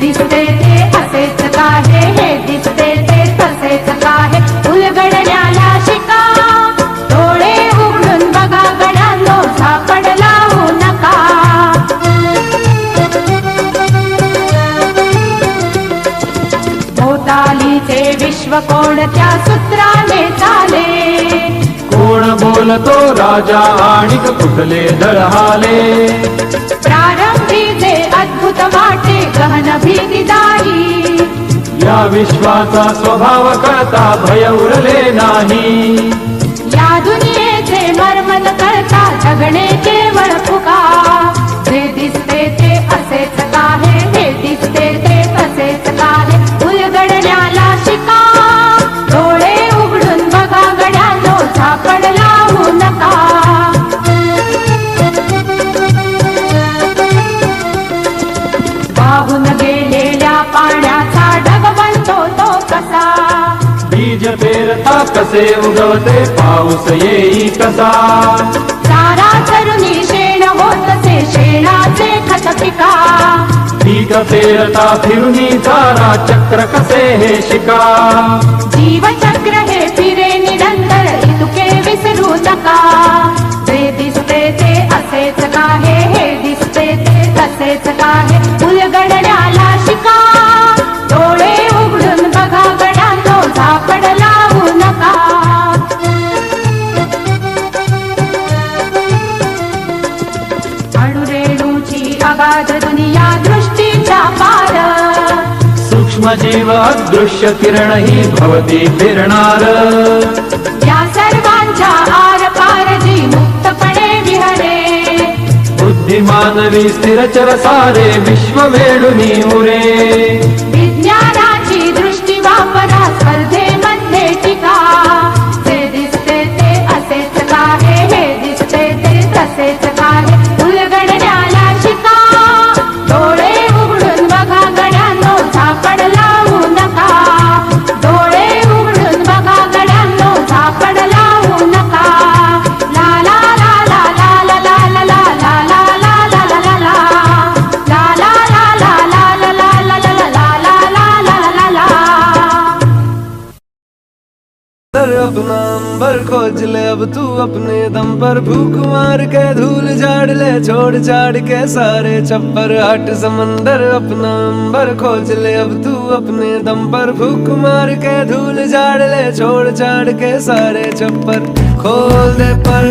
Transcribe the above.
दिसते ते असेच काहे? हे दिसते ते तसेच काहे? उलगडण्याला शिका. डोळे उघडून बघा गड्यांनो झापड लावू नका. भोवतालीचे विश्व कोणत्या सूत्राने चाले? कोण बोलतो राजा आणि कुठले दळहाले? प्रारंभी अद्भुत वाटे गहन भीतीदायी. या विश्वाचा स्वभाव कळता भय उरले नाही. या दुनियेचे मर्मन कळता जगणे वाहून गेलेल्या पाण्याचा ढग बनतो तो कसा? बीज पेरता कसे उगवते पाऊस येई कसा? सारा तरुणी शेण होतसे शेणाचे खत पिका. पीक पेरता फिरुनी चारा चक्र कसे हे शिका? जीवचक्र हे फिरे निरंतर इतुके विसरू नका. जे दिसते ते असेच काहे हे दिसते ते तसेच काहे दुनिया दृष्टीच्या पार. सूक्ष्म जीव अदृश्य किरण ही भवती फिरणार. या सर्वांच्या आर पार जी मुक्तपणे विहरे. बुद्धिमानवी स्थिरचर सारे विश्व वेडुनी उरे. विज्ञानाची दृष्टी वापरा स्पर्धेमध्ये टिका. जे दिसते ते असेच काहे हे दिसते ते तसेच काहे अंबर खोज ले, अब तू अपने दम पर भूख मार के धूल झाड़ ले, छोड़ झाड़ के सारे चप्पर हट, समंदर अपना अंबर खोज ले, अब तू अपने दम पर भूख मार के धूल झाड़ ले, छोड़ झाड़ के सारे छप्पर खोल दे पर।